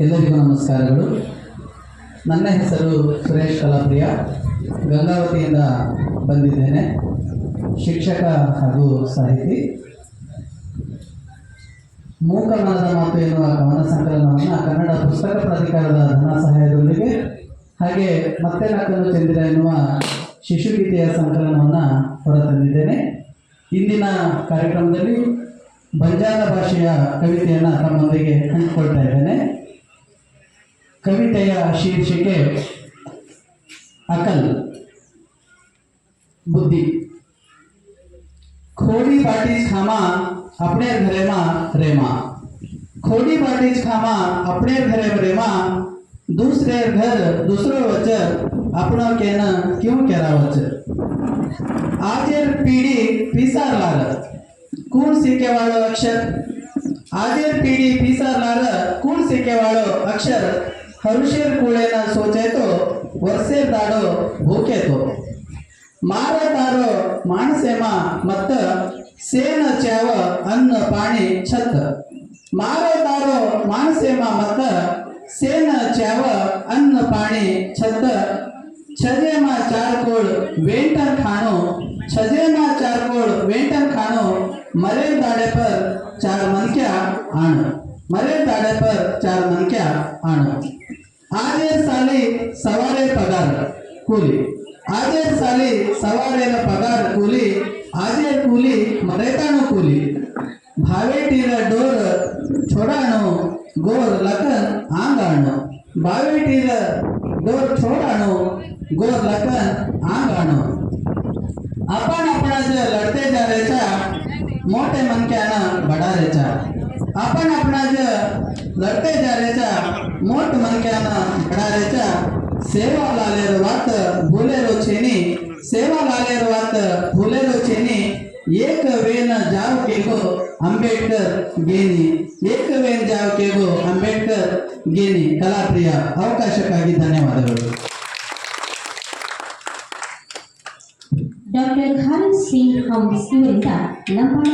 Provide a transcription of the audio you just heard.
ಎಲ್ಲರಿಗೂ ನಮಸ್ಕಾರಗಳು. ನನ್ನ ಹೆಸರು ಸುರೇಶ್ ಕಲಾಪ್ರಿಯ. ಗಂಗಾವತಿಯಿಂದ ಬಂದಿದ್ದೇನೆ. ಶಿಕ್ಷಕ ಹಾಗೂ ಸಾಹಿತಿ. ಮೂಕಮನದ ಮಾತು ಎನ್ನುವ ಕವನ ಸಂಕಲನವನ್ನು ಕನ್ನಡ ಪುಸ್ತಕ ಪ್ರಾಧಿಕಾರದ ಧನ ಸಹಾಯದೊಂದಿಗೆ ಹಾಗೆ ಮತ್ತೆ ನಕ್ಕಲು ಚಂದಿರ ಎನ್ನುವ ಶಿಶುಗೀತೆಯ ಸಂಕಲನವನ್ನು ಹೊರತಂದಿದ್ದೇನೆ. ಇಂದಿನ ಕಾರ್ಯಕ್ರಮದಲ್ಲಿ ಬಂಜಾರ ಭಾಷೆಯ ಕವಿತೆಯನ್ನು ನಮ್ಮೊಂದಿಗೆ ಹಂಚಿಕೊಳ್ತಾ ಇದ್ದೇನೆ ಕವಿತೆಯ ಶೀರ್ಷಿಕೆ ಅಕಲ್ ಬುದ್ಧಿ ખોડી બાટી ખામાં આપણે ઘરેમાં રેમાં ખોડી બાટી ખામાં આપણે ઘરે રેમાં દૂસરે ઘર દૂસરો વચર આપણો કેન ક્યું કેરા વચર આજે પીડી પીસાર લાગત कुण सीखे वाळो अक्षर. आजेर पिढी पिसारणार कुण सीखे वाळो अक्षर. हरुशेर कुळेना सोचेतो वर्षे दाडो भूकेतो. मार तारो माणसेमा मत सेन च्याव अन्न पाणी छत मार तारो माणसेमा मत सेन च्याव अन्न पाणी छत छजेमा चारकोळ वेंटन खाणो छजेमा चारकोळ वेंटन खाणो मरे दाड़े पर चार मन क्या आनो मरे दाड़े पर चार मन क्या आनो आजे साली सवारे पगार कूली. आजे साली सवारे पगार कूली. आजे कूली मरेतानो कूली. भावे टीरा डोर छोडाणो गोर लखन आंगाणो. भावे टीरा डोर छोडाणो गोर लखन आंगाणो. आपण आपणाच्या लढते जाण्याच्या મોટે મનક્યાના ભડા રેચા આપણ આપણા જ લડતે જા રેચા મોટ મનક્યાના ભડા રેચા સેવા લાલેર વાત ભૂલેરો છેની સેવા લાલેર વાત ભૂલેરો છેની એક વેન જાવ કેગો ಅಂಬೇಡ್ಕರ್ ಗೇನಿ ಏಕವೇನ್ ಜಾವ್ ಕೇಗೋ ಅಂಬೇಡ್ಕರ್ ಗೇನಿ ಕಲಾಪ್ರಿಯ ಅವಕಾಶಕ್ಕಾಗಿ ಧನ್ಯವಾದಗಳು ಡಾಕ್ಟರ್ ಹರಿ ಸಿಂಗ್ ಹಂಸ್ ಇವರಿಂದ ನಮ್ಮ